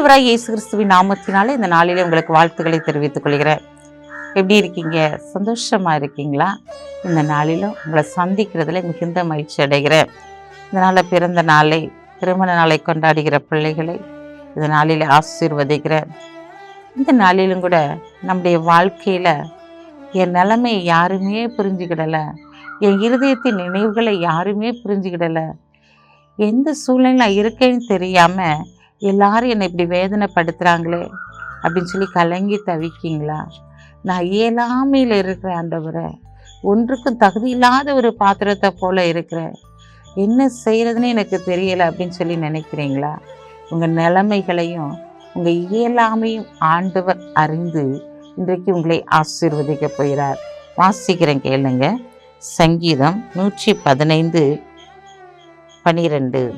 ஆண்டவராய் இயேசு கிறிஸ்துவின் நாமத்தினாலே இந்த நாளிலே உங்களுக்கு வாழ்த்துக்களை தெரிவித்துக் கொள்கிறேன். எப்படி இருக்கீங்க? சந்தோஷமா இருக்கீங்களா? இந்த நாளிலும் உங்களை சந்திக்கிறதுல மிகுந்த மகிழ்ச்சி அடைகிறேன். இந்த நாளில் பிறந்த நாளை திருமண நாளை கொண்டாடுகிற பிள்ளைகளை இந்த நாளில் ஆசீர்வதிக்கிறேன். இந்த நாளிலும் கூட நம்முடைய வாழ்க்கையில் என் நிலைமை யாருமே புரிஞ்சுக்கிடலை என் இருதயத்தின் நினைவுகளை யாருமே புரிஞ்சுக்கிடலை எந்த சூழ்நிலை நான் இருக்கேன்னு தெரியாமல் எல்லாரும் என்னை இப்படி வேதனைப்படுத்துகிறாங்களே அப்படின்னு சொல்லி கலங்கி தவிக்கிங்களா? நான் இயலாமையில் இருக்கிற ஆண்டவரை. ஒன்றுக்கும் தகுதி இல்லாத ஒரு பாத்திரத்தை போல இருக்கிறேன். என்ன செய்கிறதுன்னு எனக்கு தெரியலை அப்படின்னு சொல்லி நினைக்கிறீங்களா? உங்கள் நிலைமைகளையும் உங்கள் இயலாமையும் ஆண்டவர் அறிந்து இன்றைக்கு உங்களை ஆசீர்வதிக்க போகிறார். வாசிக்கிறேன் கேளுங்க. சங்கீதம் நூற்றி பதினைந்து பனிரெண்டு.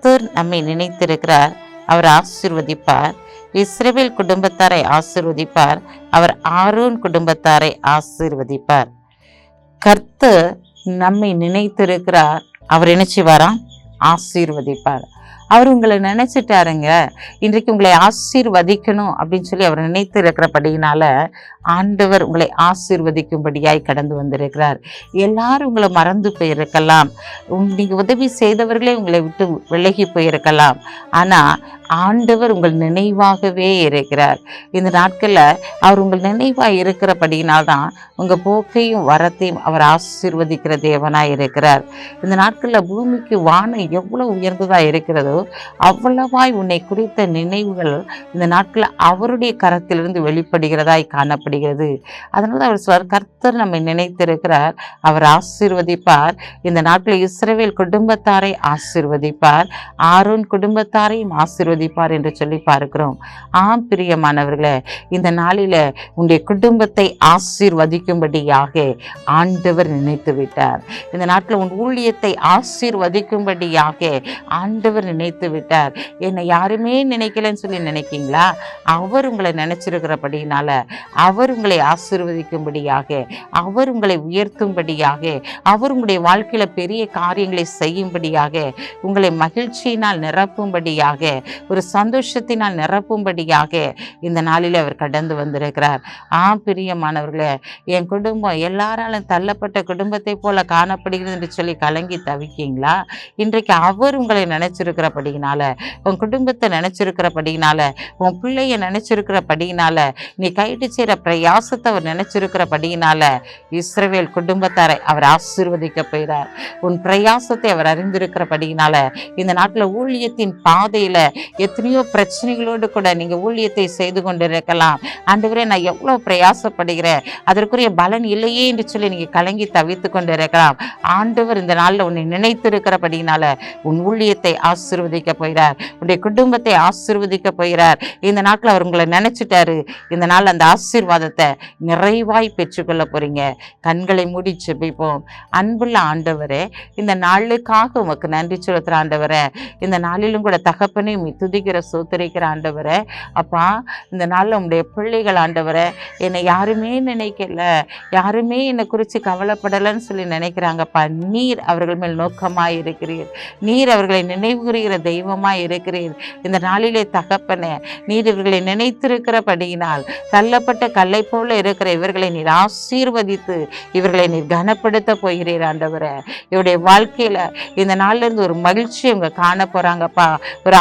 கர்த்தர் நம்மை நினைத்திருக்கிறார். அவர் ஆசீர்வதிப்பார். இஸ்ரேவேல் குடும்பத்தாரை ஆசீர்வதிப்பார். அவர் ஆரோன் குடும்பத்தாரை ஆசீர்வதிப்பார். கர்த்தர் நம்மை நினைத்திருக்கிறார். அவர் என்ன செய்வாராம்? ஆசீர்வதிப்பார். அவர் உங்களை நினைச்சிட்டாருங்க. இன்றைக்கு உங்களை ஆசீர்வதிக்கணும் அப்படின்னு சொல்லி அவர் நினைத்து இருக்கிறபடியினால ஆண்டவர் உங்களை ஆசீர்வதிக்கும்படியாய் கடந்து வந்திருக்கிறார். எல்லாரும் உங்களை மறந்து போயிருக்கலாம். நீங்கள் உதவி செய்தவர்களே உங்களை விட்டு விலகி போயிருக்கலாம். ஆனால் ஆண்டவர் உங்கள் நினைவாகவே இருக்கிறார். இந்த நாட்களில் அவர் உங்கள் நினைவாக இருக்கிறபடியினால் தான் உங்கள் போக்கையும் வரத்தையும் அவர் ஆசீர்வதிக்கிற தேவனாக இருக்கிறார். இந்த நாட்களில் பூமிக்கு வானம் எவ்வளோ உயர்ந்ததாக இருக்கிறதோ அவ்வளவாய் உன்னை குறித்த நினைவுகள் இந்த நாட்களில் அவருடைய கரத்திலிருந்து வெளிப்படுகிறதாய் காணப்படுகிறது. அதனால அவர் சுவர் கர்த்தர் நம்மை நினைத்திருக்கிறார். அவர் ஆசீர்வதிப்பார். இந்த நாட்களில் இஸ்ரேவேல் குடும்பத்தாரை ஆசீர்வதிப்பார். ஆரோன் குடும்பத்தாரையும் ஆசீர்வதிப்பார் என்று சொல்லி பார்க்கிறோம். ஆம் பிரியமானவர்களே இந்த நாளில் உங்களுடைய குடும்பத்தை ஆசீர்வதிக்கும்படியாக ஆண்டவர் நினைத்து விட்டார். இந்த நாட்டில் உன் ஊழியத்தை ஆசீர்வதிக்கும்படியாக ஆண்டவர் நினைத்து விட்டார். என்னை யாருமே நினைக்கலன்னு சொல்லி நினைக்கீங்களா? அவர் உங்களை நினைச்சிருக்கிறபடினால அவர் உங்களை ஆசீர்வதிக்கும்படியாக அவர் உங்களை உயர்த்தும்படியாக அவர் உங்களுடைய வாழ்க்கையில் பெரிய காரியங்களை செய்யும்படியாக உங்களை மகிழ்ச்சியினால் நிரப்பும்படியாக ஒரு சந்தோஷத்தினால் நிரப்பும்படியாக இந்த நாளில் அவர் கடந்து வந்திருக்கிறார். ஆ பிரியமானவர்களே என் குடும்பம் எல்லாராலும் தள்ளப்பட்ட குடும்பத்தை போல காணப்படுகிறது என்று சொல்லி கலங்கி தவிக்கீங்களா? இன்றைக்கு அவர் உங்களை நினைச்சிருக்கிறபடியினால உன் குடும்பத்தை நினைச்சிருக்கிறபடியினால உன் பிள்ளைய நினைச்சிருக்கிறபடினால நீ கைட்டு செய்கிற பிரயாசத்தை அவர் நினைச்சிருக்கிறபடினால இஸ்ரவேல் குடும்பத்தாரை அவர் ஆசீர்வதிக்க போகிறார். உன் பிரயாசத்தை அவர் அறிந்திருக்கிறபடினால இந்த நாட்டில் ஊழியத்தின் பாதையில் எத்தனையோ பிரச்சனைகளோடு கூட நீங்கள் ஊழியத்தை செய்து கொண்டிருக்கலாம். ஆண்டவரே நான் எவ்வளோ பிரயாசப்படுகிறேன். அதற்குரிய பலன் இல்லையே என்று சொல்லி நீங்கள் கலங்கி தவித்து கொண்டு இருக்கலாம் ஆண்டவர் இந்த நாளில் உன்னை நினைத்திருக்கிறபடினால உன் ஊழியத்தை ஆசீர்வதிக்க போகிறார். உன்னுடைய குடும்பத்தை ஆசிர்வதிக்க போகிறார். இந்த நாட்டில் அவர் உங்களை நினைச்சிட்டாரு. இந்த நாள் அந்த ஆசீர்வாதத்தை நிறைவாய் பெற்றுக்கொள்ள போகிறீங்க கண்களை மூடி செபிப்போம் அன்புள்ள ஆண்டவரே இந்த நாளுக்காக உமக்கு நன்றி செலுத்துகிற ஆண்டவரே இந்த நாளிலும் கூட தகப்பனை மித்து துதிக்கிற சோத்தரிக்கிற ஆண்டவரை. அப்பா இந்த நாளில் உங்களுடைய பிள்ளைகள் ஆண்டவரை என்னை யாருமே நினைக்கல யாருமே என்னை குறித்து கவலைப்படலைன்னு சொல்லி நினைக்கிறாங்கப்பா. நீர் அவர்கள் மேல் நோக்கமாக இருக்கிறீர். நீர் அவர்களை நினைவுகிற தெய்வமாக இருக்கிறீர். இந்த நாளிலே தகப்பனே நீர் இவர்களை நினைத்திருக்கிறபடியினால் தள்ளப்பட்ட கல்லை போல இருக்கிற இவர்களை நீர் ஆசீர்வதித்து இவர்களை நீர் கனப்படுத்த போகிறீர் ஆண்டவரை. இவருடைய வாழ்க்கையில இந்த நாள்ல இருந்து ஒரு மகிழ்ச்சி இவங்க காண போறாங்கப்பா ஒரு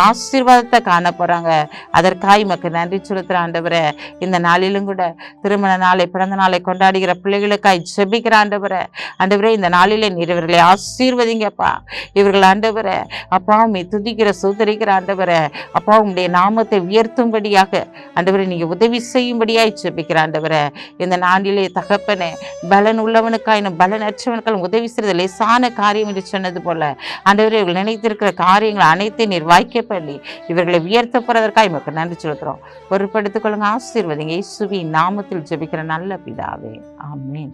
ஆசீர்வாதத்தை காண போகிறாங்க அதற்காக உமக்கு நன்றி செலுத்துகிற ஆண்டவரை இந்த நாளிலும் கூட திருமண நாளை பிறந்த நாளை கொண்டாடுகிற பிள்ளைகளுக்காய் செபிக்கிற ஆண்டவரை. ஆண்டவரே இந்த நாளிலே நீர் இவர்களை ஆசீர்வதிங்கப்பா. இவர்கள் ஆண்டவரை அப்பா துதிக்கிற சூதரிக்கிற ஆண்டவரை அப்பா உங்களுடைய நாமத்தை உயர்த்தும்படியாக ஆண்டவரை நீங்கள் உதவி செய்யும்படியாய் செபிக்கிற ஆண்டவரை. இந்த நாளிலே தகப்பனே பலன் உள்ளவனுக்காயினும் பலனற்றவனுக்காலும் உதவி செய்வது லேசான காரியம் என்று சொன்னது போல ஆண்டவரை இவர்கள் நினைத்திருக்கிற காரியங்கள் அனைத்தையும் நீர் வாய்க்கப்பள்ளி இவர்களை உயர்த்த போறதற்காக இவருக்கு நன்றி செலுத்துறோம். பொறுப்படுத்திக் கொள்ளுங்க ஆசீர்வதிங்க. இயேசுவின் நாமத்தில் ஜெபிக்கிற நல்ல பிதாவே. ஆமென்.